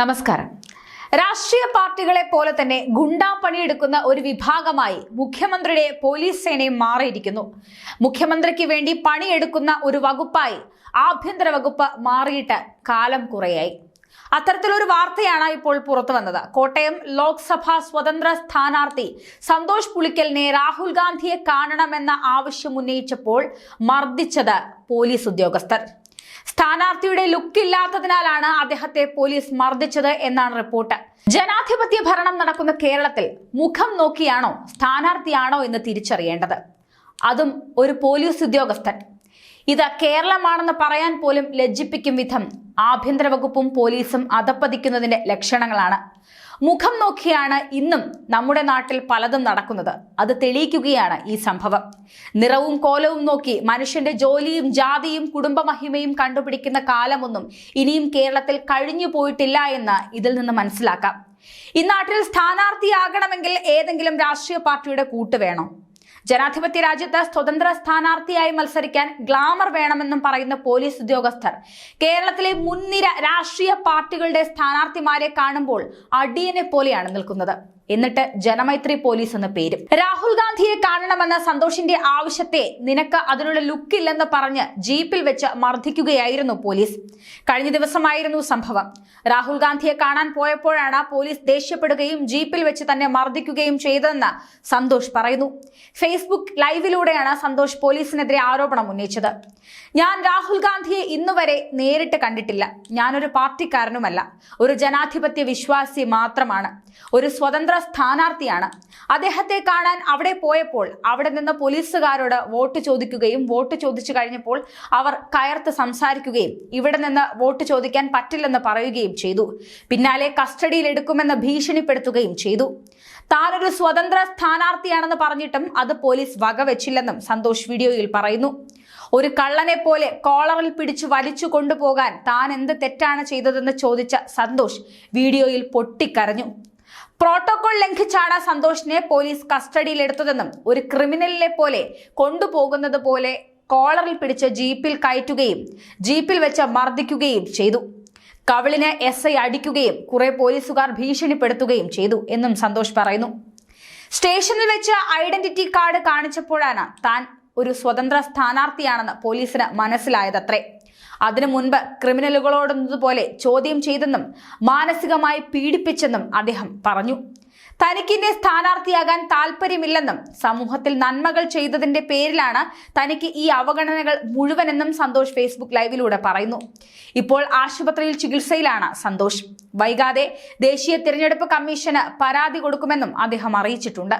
നമസ്കാരം. രാഷ്ട്രീയ പാർട്ടികളെ പോലെ തന്നെ ഗുണ്ടാ പണിയെടുക്കുന്ന ഒരു വിഭാഗമായി മുഖ്യമന്ത്രിയുടെ പോലീസ് സേനയും മാറിയിരിക്കുന്നു. മുഖ്യമന്ത്രിക്ക് വേണ്ടി പണിയെടുക്കുന്ന ഒരു വകുപ്പായി ആഭ്യന്തര വകുപ്പ് മാറിയിട്ട് കാലം കുറയായി. അത്തരത്തിലൊരു വാർത്തയാണ് ഇപ്പോൾ പുറത്തു വന്നത് കോട്ടയം ലോക്സഭാ സ്വതന്ത്ര സ്ഥാനാർത്ഥി സന്തോഷ് പുളിക്കലിനെ രാഹുൽ ഗാന്ധിയെ കാണണമെന്ന ആവശ്യം ഉന്നയിച്ചപ്പോൾ മർദ്ദിച്ചത് പോലീസ് ഉദ്യോഗസ്ഥർ. സ്ഥാനാർത്ഥിയുടെ ലുക്ക് ഇല്ലാത്തതിനാലാണ് അദ്ദേഹത്തെ പോലീസ് മർദ്ദിച്ചത് എന്നാണ് റിപ്പോർട്ട് ജനാധിപത്യ ഭരണം നടക്കുന്ന കേരളത്തിൽ മുഖം നോക്കിയാണോ സ്ഥാനാർത്ഥിയാണോ എന്ന് തിരിച്ചറിയേണ്ടത്? അതും ഒരു പോലീസ് ഉദ്യോഗസ്ഥൻ ഇത് കേരളമാണെന്ന് പറയാൻ പോലും ലജ്ജിപ്പിക്കും വിധം ആഭ്യന്തര വകുപ്പും പോലീസും അധപ്പതിക്കുന്നതിന്റെ ലക്ഷണങ്ങളാണ്. മുഖം നോക്കിയാണ് ഇന്നും നമ്മുടെ നാട്ടിൽ പലതും നടക്കുന്നത്. അത് തെളിയിക്കുകയാണ് ഈ സംഭവം. നിറവും കോലവും നോക്കി മനുഷ്യന്റെ ജോലിയും ജാതിയും കുടുംബമഹിമയും കണ്ടുപിടിക്കുന്ന കാലമൊന്നും ഇനിയും കേരളത്തിൽ കഴിഞ്ഞു പോയിട്ടില്ല എന്ന് ഇതിൽ നിന്ന് മനസ്സിലാക്കാം. ഈ നാട്ടിൽ സ്ഥാനാർത്ഥിയാകണമെങ്കിൽ ഏതെങ്കിലും രാഷ്ട്രീയ പാർട്ടിയുടെ കൂട്ട് വേണോ. ജനാധിപത്യ രാജ്യത്ത് സ്വതന്ത്ര സ്ഥാനാർത്ഥിയായി മത്സരിക്കാൻ ഗ്ലാമർ വേണമെന്നും പറയുന്ന പോലീസ് ഉദ്യോഗസ്ഥർ. കേരളത്തിലെ മുൻനിര രാഷ്ട്രീയ പാർട്ടികളുടെ സ്ഥാനാർത്ഥിമാരെ കാണുമ്പോൾ അടിയനെ പോലെയാണ് നിൽക്കുന്നത്. എന്നിട്ട് ജനമൈത്രി പോലീസ് എന്ന പേരും. രാഹുൽ ഗാന്ധിയെ കാണണമെന്ന സന്തോഷിന്റെ ആവശ്യത്തെ നിനക്ക് അതിനുള്ള ലുക്ക് ഇല്ലെന്ന് പറഞ്ഞ് ജീപ്പിൽ വെച്ച് മർദ്ദിക്കുകയായിരുന്നു പോലീസ്. കഴിഞ്ഞ ദിവസമായിരുന്നു സംഭവം. രാഹുൽ ഗാന്ധിയെ കാണാൻ പോയപ്പോഴാണ് പോലീസ് ദേഷ്യപ്പെടുകയും ജീപ്പിൽ വെച്ച് തന്നെ മർദ്ദിക്കുകയും ചെയ്തതെന്ന് സന്തോഷ് പറയുന്നു. ഫേസ്ബുക്ക് ലൈവിലൂടെയാണ് സന്തോഷ് പോലീസിനെതിരെ ആരോപണം ഉന്നയിച്ചത്. ഞാൻ രാഹുൽ ഗാന്ധിയെ ഇന്നുവരെ നേരിട്ട് കണ്ടിട്ടില്ല. ഞാനൊരു പാർട്ടിക്കാരനുമല്ല. ഒരു ജനാധിപത്യ വിശ്വാസി മാത്രമാണ്. ഒരു സ്വതന്ത്ര സ്ഥാനാർത്ഥിയാണ്. അദ്ദേഹത്തെ കാണാൻ അവിടെ പോയപ്പോൾ അവിടെ നിന്ന് പോലീസുകാരോട് വോട്ട് ചോദിക്കുകയും വോട്ട് ചോദിച്ചു കഴിഞ്ഞപ്പോൾ അവർ കയർത്ത് സംസാരിക്കുകയും ഇവിടെ നിന്ന് വോട്ട് ചോദിക്കാൻ പറ്റില്ലെന്ന് പറയുകയും ചെയ്തു. പിന്നാലെ കസ്റ്റഡിയിൽ എടുക്കുമെന്ന് ഭീഷണിപ്പെടുത്തുകയും ചെയ്തു. താനൊരു സ്വതന്ത്ര സ്ഥാനാർത്ഥിയാണെന്ന് പറഞ്ഞിട്ടും അത് പോലീസ് വകവെച്ചില്ലെന്നും സന്തോഷ് വീഡിയോയിൽ പറയുന്നു. ഒരു കള്ളനെ പോലെ കോളറിൽ പിടിച്ചു വലിച്ചു കൊണ്ടുപോകാൻ താൻ എന്ത് തെറ്റാണ് ചെയ്തതെന്ന് ചോദിച്ച സന്തോഷ് വീഡിയോയിൽ പൊട്ടിക്കരഞ്ഞു. പ്രോട്ടോകോൾ ലംഘിച്ചാണ് സന്തോഷിനെ പോലീസ് കസ്റ്റഡിയിലെടുത്തതെന്നും ഒരു ക്രിമിനലിനെ പോലെ കൊണ്ടുപോകുന്നത് പോലെ കോളറിൽ പിടിച്ച് ജീപ്പിൽ കയറ്റുകയും ജീപ്പിൽ വെച്ച് മർദ്ദിക്കുകയും ചെയ്തു. കവിളിന് എസ് ഐ അടിക്കുകയും കുറെ പോലീസുകാർ ഭീഷണിപ്പെടുത്തുകയും ചെയ്തു എന്നും സന്തോഷ് പറയുന്നു. സ്റ്റേഷനിൽ വെച്ച് ഐഡന്റിറ്റി കാർഡ് കാണിച്ചപ്പോഴാണ് താൻ ഒരു സ്വതന്ത്ര സ്ഥാനാർത്ഥിയാണെന്ന് പോലീസിന് മനസ്സിലായതത്രേ. അതിനു മുൻപ് ക്രിമിനലുകളോടുന്നതുപോലെ ചോദ്യം ചെയ്തെന്നും മാനസികമായി പീഡിപ്പിച്ചെന്നും അദ്ദേഹം പറഞ്ഞു. തനിക്കിന്റെ സ്ഥാനാർത്ഥിയാകാൻ താല്പര്യമില്ലെന്നും സമൂഹത്തിൽ നന്മകൾ ചെയ്തതിന്റെ പേരിലാണ് തനിക്ക് ഈ അവഗണനകൾ മുഴുവനെന്നും സന്തോഷ് ഫേസ്ബുക്ക് ലൈവിലൂടെ പറയുന്നു. ഇപ്പോൾ ആശുപത്രിയിൽ ചികിത്സയിലാണ് സന്തോഷ്. വൈകാതെ ദേശീയ തിരഞ്ഞെടുപ്പ് കമ്മീഷന് പരാതി കൊടുക്കുമെന്നും അദ്ദേഹം അറിയിച്ചിട്ടുണ്ട്.